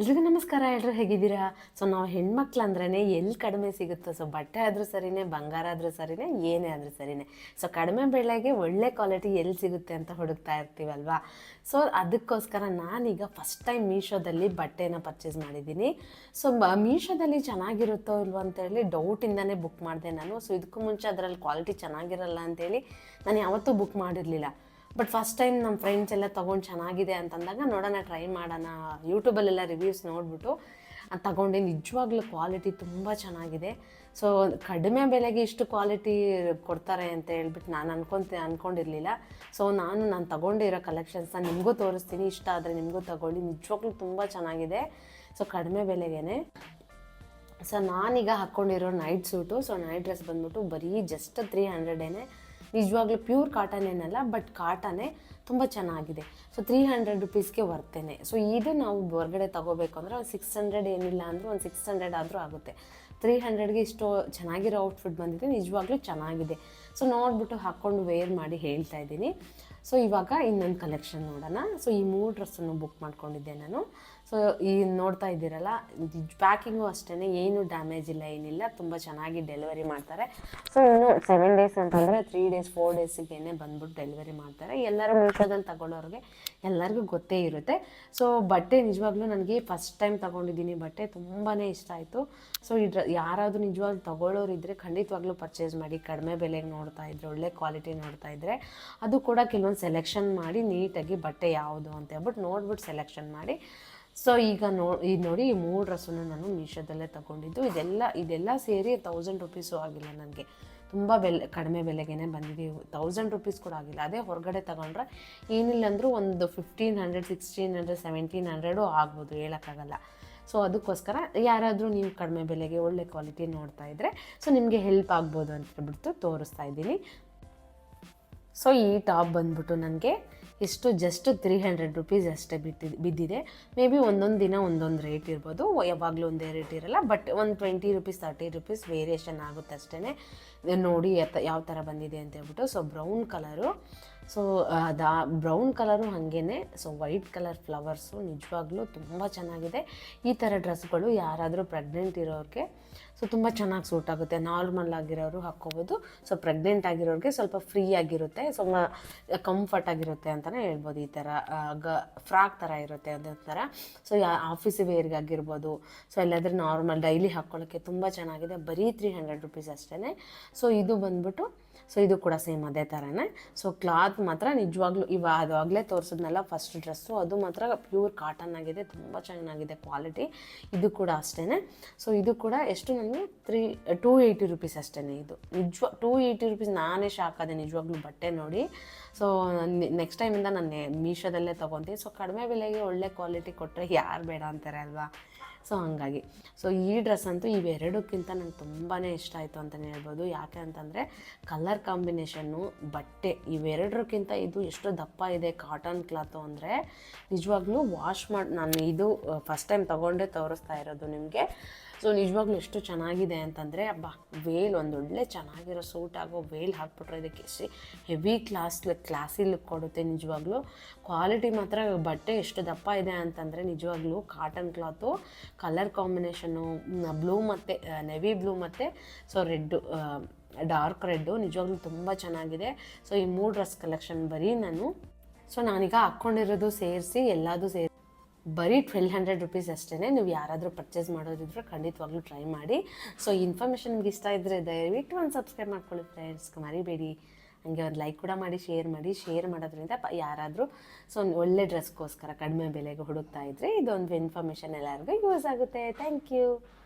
ಎಲ್ರಿಗೂ ನಮಸ್ಕಾರ ಎಲ್ಲರೂ ಹೇಗಿದ್ದೀರಾ? ಸೊ ನಾವು ಹೆಣ್ಮಕ್ಳು ಅಂದ್ರೇ ಎಲ್ಲಿ ಕಡಿಮೆ ಸಿಗುತ್ತೋ? ಸೊ ಬಟ್ಟೆ ಆದರೂ ಸರಿನೇ, ಬಂಗಾರ ಆದರೂ ಸರಿನೇ, ಏನೇ ಆದರೂ ಸರಿನೇ. ಸೊ ಕಡಿಮೆ ಬೆಲೆಗೆ ಒಳ್ಳೆ ಕ್ವಾಲಿಟಿ ಎಲ್ಲಿ ಸಿಗುತ್ತೆ ಅಂತ ಹುಡುಕ್ತಾ ಇರ್ತೀವಲ್ವಾ? ಸೊ ಅದಕ್ಕೋಸ್ಕರ ನಾನೀಗ ಫಸ್ಟ್ ಟೈಮ್ ಮೀಶೋದಲ್ಲಿ ಬಟ್ಟೆನ ಪರ್ಚೇಸ್ ಮಾಡಿದ್ದೀನಿ. ಸೊ ಮೀಶೋದಲ್ಲಿ ಚೆನ್ನಾಗಿರುತ್ತೋ ಇಲ್ವೋ ಅಂತೇಳಿ ಡೌಟಿಂದನೇ ಬುಕ್ ಮಾಡಿದೆ ನಾನು. ಸೊ ಇದಕ್ಕೂ ಮುಂಚೆ ಅದರಲ್ಲಿ ಕ್ವಾಲಿಟಿ ಚೆನ್ನಾಗಿರಲ್ಲ ಅಂತೇಳಿ ನಾನು ಯಾವತ್ತೂ ಬುಕ್ ಮಾಡಿರಲಿಲ್ಲ. ಬಟ್ ಫಸ್ಟ್ ಟೈಮ್ ನಮ್ಮ ಫ್ರೆಂಡ್ಸ್ ಎಲ್ಲ ತೊಗೊಂಡು ಚೆನ್ನಾಗಿದೆ ಅಂತಂದಾಗ ನೋಡೋಣ ಟ್ರೈ ಮಾಡೋಣ. ಯೂಟ್ಯೂಬಲ್ಲೆಲ್ಲ ರಿವ್ಯೂಸ್ ನೋಡಿಬಿಟ್ಟು ಅದು ತಗೊಂಡೆ. ನಿಜವಾಗ್ಲೂ ಕ್ವಾಲಿಟಿ ತುಂಬ ಚೆನ್ನಾಗಿದೆ. ಸೊ ಕಡಿಮೆ ಬೆಲೆಗೆ ಇಷ್ಟು ಕ್ವಾಲಿಟಿ ಕೊಡ್ತಾರೆ ಅಂತ ಹೇಳ್ಬಿಟ್ಟು ನಾನು ಅನ್ಕೊಂತ ಅಂದ್ಕೊಂಡಿರಲಿಲ್ಲ ಸೊ ನಾನು ನಾನು ತೊಗೊಂಡಿರೋ ಕಲೆಕ್ಷನ್ಸ್ನ ನಿಮಗೂ ತೋರಿಸ್ತೀನಿ. ಇಷ್ಟ ಆದರೆ ನಿಮಗೂ ತಗೊಳ್ಳಿ. ನಿಜವಾಗ್ಲೂ ತುಂಬ ಚೆನ್ನಾಗಿದೆ. ಸೊ ಕಡಿಮೆ ಬೆಲೆಗೇ ಸೊ ನಾನೀಗ ಹಾಕ್ಕೊಂಡಿರೋ night suit so night dress ಬಂದ್ಬಿಟ್ಟು ಬರೀ ಜಸ್ಟ್ ತ್ರೀ ಹಂಡ್ರೆಡೇನೆ ನಿಜವಾಗ್ಲೂ ಪ್ಯೂರ್ ಕಾಟನ್ ಏನಲ್ಲ ಬಟ್ ಕಾಟನೇ ತುಂಬ ಚೆನ್ನಾಗಿದೆ. ಸೊ ತ್ರೀ ಹಂಡ್ರೆಡ್ ರುಪೀಸ್ಗೆ ಬರ್ತೇನೆ ಸೊ ಇದು ನಾವು ಹೊರಗಡೆ ತಗೋಬೇಕು ಅಂದರೆ ಒಂದು ಸಿಕ್ಸ್ ಹಂಡ್ರೆಡ್ ಏನಿಲ್ಲ ಅಂದರೂ ಒಂದು ಸಿಕ್ಸ್ ಹಂಡ್ರೆಡ್ ಆದರೂ ಆಗುತ್ತೆ. ತ್ರೀ ಹಂಡ್ರೆಡ್ಗೆ ಇಷ್ಟು ಚೆನ್ನಾಗಿರೋ ಔಟ್ಫಿಟ್ ಬಂದಿದೆ, ನಿಜವಾಗ್ಲೂ ಚೆನ್ನಾಗಿದೆ. ಸೊ ನೋಡಿಬಿಟ್ಟು ಹಾಕ್ಕೊಂಡು ವೇರ್ ಮಾಡಿ ಹೇಳ್ತಾ ಇದ್ದೀನಿ. ಸೊ ಇವಾಗ ಇನ್ನೊಂದು ಕಲೆಕ್ಷನ್ ನೋಡೋಣ. ಸೊ ಈ ಮೂರು ಡ್ರೆಸ್ಸನ್ನು ಬುಕ್ ಮಾಡ್ಕೊಂಡಿದ್ದೆ ನಾನು. ಸೊ ಈ ನೋಡ್ತಾ ಇದ್ದೀರಲ್ಲ ಪ್ಯಾಕಿಂಗು ಅಷ್ಟೇ ಏನು ಡ್ಯಾಮೇಜ್ ಇಲ್ಲ, ಏನಿಲ್ಲ, ತುಂಬ ಚೆನ್ನಾಗಿ ಡೆಲಿವರಿ ಮಾಡ್ತಾರೆ. ಸೊ ಇನ್ನು ಸೆವೆನ್ ಡೇಸ್ ಅಂತಂದರೆ ತ್ರೀ ಡೇಸ್ ಫೋರ್ ಡೇಸಿಗೇನೆ ಬಂದ್ಬಿಟ್ಟು ಡೆಲಿವರಿ ಮಾಡ್ತಾರೆ. ಎಲ್ಲರೂ ಮೀಶೋದಲ್ಲಿ ತಗೊಳ್ಳೋರಿಗೆ ಎಲ್ಲರಿಗೂ ಗೊತ್ತೇ ಇರುತ್ತೆ. ಸೊ ಬಟ್ಟೆ ನಿಜವಾಗ್ಲೂ ನನಗೆ ಫಸ್ಟ್ ಟೈಮ್ ತಗೊಂಡಿದ್ದೀನಿ. ಬಟ್ಟೆ ತುಂಬಾ ಇಷ್ಟ ಆಯಿತು. ಸೊ ಇದ್ರ ಯಾರಾದರೂ ನಿಜವಾಗ್ಲೂ ತಗೊಳ್ಳೋರಿದ್ರೆ ಖಂಡಿತವಾಗ್ಲೂ ಪರ್ಚೇಸ್ ಮಾಡಿ, ಕಡಿಮೆ ಬೆಲೆಗೆ ನೋಡ್ತಾ ಇದ್ರೆ, ಒಳ್ಳೆ ಕ್ವಾಲಿಟಿ ನೋಡ್ತಾ ಇದ್ರೆ, ಅದು ಕೂಡ ಕೆಲವೊಂದು ಸೆಲೆಕ್ಷನ್ ಮಾಡಿ ನೀಟಾಗಿ ಬಟ್ಟೆ ಯಾವುದು ಅಂತ. ಹೇಳ್ಬಿಟ್ಟು ನೋಡ್ಬಿಟ್ಟು ಸೆಲೆಕ್ಷನ್ ಮಾಡಿ. ಸೊ ಈಗ ನೋ ಈಗ ನೋಡಿ ಈ ಮೂರು ಡ್ರೆಸ್ಸನ್ನು ನಾನು ಮೀಶೋದಲ್ಲೇ ತಗೊಂಡಿದ್ದು. ಇದೆಲ್ಲ ಇದೆಲ್ಲ ಸೇರಿ ತೌಸಂಡ್ ರುಪೀಸು ಆಗಿಲ್ಲ ನನಗೆ. ತುಂಬ ಬೆಲೆ, ಕಡಿಮೆ ಬೆಲೆಗೇ ಬಂದಿದೆ. ತೌಸಂಡ್ ರುಪೀಸ್ ಕೂಡ ಆಗಿಲ್ಲ. ಅದೇ ಹೊರಗಡೆ ತಗೊಂಡ್ರೆ ಏನಿಲ್ಲ ಅಂದರೂ ಒಂದು fifteen hundred sixteen hundred seventeen hundred ಆಗ್ಬೋದು, ಹೇಳೋಕ್ಕಾಗಲ್ಲ. ಸೊ ಅದಕ್ಕೋಸ್ಕರ ಯಾರಾದರೂ ನೀವು ಕಡಿಮೆ ಬೆಲೆಗೆ ಒಳ್ಳೆ ಕ್ವಾಲಿಟಿ ನೋಡ್ತಾ ಇದ್ದರೆ ಸೊ ನಿಮಗೆ ಹೆಲ್ಪ್ ಆಗ್ಬೋದು ಅಂತ ಹೇಳ್ಬಿಟ್ಟು ತೋರಿಸ್ತಾ ಇದ್ದೀನಿ. ಸೊ ಈ ಟಾಪ್ ಬಂದ್ಬಿಟ್ಟು ನನಗೆ ಎಷ್ಟು ಜಸ್ಟ್ ತ್ರೀ ಹಂಡ್ರೆಡ್ ರುಪೀಸ್ ಅಷ್ಟೇ ಬಿದ್ದಿದೆ ಬಿದ್ದಿದೆ. ಮೇ ಬಿ ಒಂದೊಂದು ದಿನ ಒಂದೊಂದು ರೇಟ್ ಇರ್ಬೋದು. ಯಾವಾಗಲೂ ಒಂದೇ ರೇಟ್ ಇರಲ್ಲ. ಬಟ್ ಒಂದು twenty rupees thirty rupees variation ಆಗುತ್ತೆ ಅಷ್ಟೇ ನೋಡಿ ಯಾವ ಥರ ಬಂದಿದೆ ಅಂತ ಹೇಳ್ಬಿಟ್ಟು. ಸೊ ಬ್ರೌನ್ ಕಲರು ಸೊ ಅದಾ ಬ್ರೌನ್ ಕಲರು ಹಾಗೇ ಸೊ ವೈಟ್ ಕಲರ್ ಫ್ಲವರ್ಸು ನಿಜವಾಗ್ಲೂ ತುಂಬ ಚೆನ್ನಾಗಿದೆ. ಈ ಥರ ಡ್ರೆಸ್ಗಳು ಯಾರಾದರೂ ಪ್ರೆಗ್ನೆಂಟ್ ಇರೋರಿಗೆ ಸೊ ತುಂಬ ಚೆನ್ನಾಗಿ ಸೂಟ್ ಆಗುತ್ತೆ. ನಾರ್ಮಲ್ ಆಗಿರೋರು ಹಾಕ್ಕೋಬೋದು. ಸೊ ಪ್ರೆಗ್ನೆಂಟ್ ಆಗಿರೋರಿಗೆ ಸ್ವಲ್ಪ ಫ್ರೀ ಆಗಿರುತ್ತೆ. ಸೊ ಕಂಫರ್ಟ್ ಆಗಿರುತ್ತೆ ಅಂತಲೇ ಹೇಳ್ಬೋದು ಈ ಥರ ಗ ಫ್ರಾಕ್ ಥರ ಇರುತ್ತೆ ಅದೇ ಥರ ಸೊ ಯಾ ಆಫೀಸ್ ವೇರ್ಗಾಗಿರ್ಬೋದು ಸೊ ಎಲ್ಲಾದರೂ ನಾರ್ಮಲ್ ಡೈಲಿ ಹಾಕ್ಕೊಳ್ಳೋಕ್ಕೆ ತುಂಬ ಚೆನ್ನಾಗಿದೆ. ಬರೀ ತ್ರೀ ಹಂಡ್ರೆಡ್ ರುಪೀಸ್ ಅಷ್ಟೇ ಸೊ ಇದು ಬಂದ್ಬಿಟ್ಟು ಸೊ ಇದು ಕೂಡ ಸೇಮ್ ಅದೇ ಥರನೇ ಸೊ ಕ್ಲಾತ್ ಮಾತ್ರ ನಿಜವಾಗ್ಲೂ ಇವ ಅದಾಗಲೇ ತೋರಿಸಿದ್ನಲ್ಲ ಫಸ್ಟ್ ಡ್ರೆಸ್ಸು ಅದು ಮಾತ್ರ ಪ್ಯೂರ್ ಕಾಟನ್ ಆಗಿದೆ, ತುಂಬ ಚೆನ್ನಾಗಿದೆ ಕ್ವಾಲಿಟಿ ಇದು ಕೂಡ ಅಷ್ಟೇ ಸೊ ಇದು ಕೂಡ ಎಷ್ಟು ನನಗೆ? ತ್ರೀ ಟೂ ಏಯ್ಟಿ ರುಪೀಸ್ ಅಷ್ಟೇ ಇದು. ನಿಜವ ಟೂ ಏಯ್ಟಿ ರುಪೀಸ್ ನಾನೇ ಶಾಕ್ ಆದೆ ನಿಜವಾಗ್ಲೂ ಬಟ್ಟೆ ನೋಡಿ. ಸೊ ನೆಕ್ಸ್ಟ್ ಟೈಮಿಂದ ನಾನು ಮೀಶೋದಲ್ಲೇ ತೊಗೊತೀನಿ. ಸೊ ಕಡಿಮೆ ಬೆಲೆಗೆ ಒಳ್ಳೆ ಕ್ವಾಲಿಟಿ ಕೊಟ್ಟರೆ ಯಾರು ಬೇಡ ಅಂತಾರೆ ಅಲ್ವಾ? ಸೊ ಹಂಗಾಗಿ. ಸೊ ಈ ಡ್ರೆಸ್ ಅಂತೂ ಇವೆರಡಕ್ಕಿಂತ ನಂಗೆ ತುಂಬಾ ಇಷ್ಟ ಆಯಿತು ಅಂತಲೇ ಹೇಳ್ಬೋದು. ಯಾಕೆ ಅಂತಂದರೆ ಕಲರ್ ಕಾಂಬಿನೇಷನ್ನು ಬಟ್ಟೆ ಇವೆರಡಕ್ಕಿಂತ ಇದು ಎಷ್ಟು ದಪ್ಪ ಇದೆ ಕಾಟನ್ ಕ್ಲಾತು ಅಂದರೆ. ನಿಜವಾಗ್ಲೂ ವಾಶ್ ಮಾಡಿ, ನಾನು ಇದು ಫಸ್ಟ್ ಟೈಮ್ ತೊಗೊಂಡೇ ತೋರಿಸ್ತಾ ಇರೋದು ನಿಮಗೆ. ಸೊ ನಿಜವಾಗ್ಲೂ ಎಷ್ಟು ಚೆನ್ನಾಗಿದೆ ಅಂತಂದರೆ, ಅಬ್ಬಾ ವೇಲ್ ಒಂದೊಳ್ಳೆ ಚೆನ್ನಾಗಿರೋ ಸೂಟ್ ಆಗೋ ವೇಲ್ ಹಾಕ್ಬಿಟ್ರೆ ಇದಕ್ಕೆ ಎಷ್ಟು ಹೆವಿ ಕ್ಲಾಸ್ ಕ್ಲಾಸಿ ಲುಕ್ ಕೊಡುತ್ತೆ ನಿಜವಾಗ್ಲೂ. ಕ್ವಾಲಿಟಿ ಮಾತ್ರ, ಬಟ್ಟೆ ಎಷ್ಟು ದಪ್ಪ ಇದೆ ಅಂತಂದರೆ ನಿಜವಾಗ್ಲೂ cotton cloth colour combination blue ಮತ್ತು ನೆವಿ ಬ್ಲೂ ಮತ್ತು ಸೊ ರೆಡ್ಡು ಡಾರ್ಕ್ ರೆಡ್ಡು ನಿಜವಾಗ್ಲೂ ತುಂಬ ಚೆನ್ನಾಗಿದೆ. ಸೊ, ಈ ಮೂರು ಡ್ರೆಸ್ ಕಲೆಕ್ಷನ್ ಬರೀ ನಾನು. ಸೊ, ನಾನೀಗ ಹಾಕ್ಕೊಂಡಿರೋದು ಸೇರಿಸಿ, ಎಲ್ಲದೂ ಸೇರಿ. ಬರೀ ಟ್ವೆಲ್ ಹಂಡ್ರೆಡ್ ರುಪೀಸ್ ಅಷ್ಟೇ ನೀವು ಯಾರಾದರೂ ಪರ್ಚೇಸ್ ಮಾಡೋದಿದ್ರೆ ಖಂಡಿತವಾಗ್ಲೂ ಟ್ರೈ ಮಾಡಿ. ಸೊ ಈ ಇನ್ಫಾರ್ಮೇಷನ್ ನಿಮ್ಗೆ ಇಷ್ಟ ಇದ್ದರೆ ದಯವಿಟ್ಟು ಒಂದು ಸಬ್ಸ್ಕ್ರೈಬ್ ಮಾಡ್ಕೊಳ್ಳಿ ಫ್ರೆಂಡ್ಸ್. ಮರಿಬೇಡಿ. ಹಂಗೆ ಒಂದು ಲೈಕ್ ಕೂಡ ಮಾಡಿ, ಶೇರ್ ಮಾಡಿ. ಶೇರ್ ಮಾಡೋದ್ರಿಂದ ಯಾರಾದರೂ ಸೊ ಒಂದು ಒಳ್ಳೆ ಡ್ರೆಸ್ಗೋಸ್ಕರ ಕಡಿಮೆ ಬೆಲೆಗೆ ಹುಡುಕ್ತಾ ಇದ್ದರೆ ಇದೊಂದು ಇನ್ಫಾರ್ಮೇಷನ್ ಎಲ್ಲರಿಗೂ ಯೂಸ್ ಆಗುತ್ತೆ. Thank you.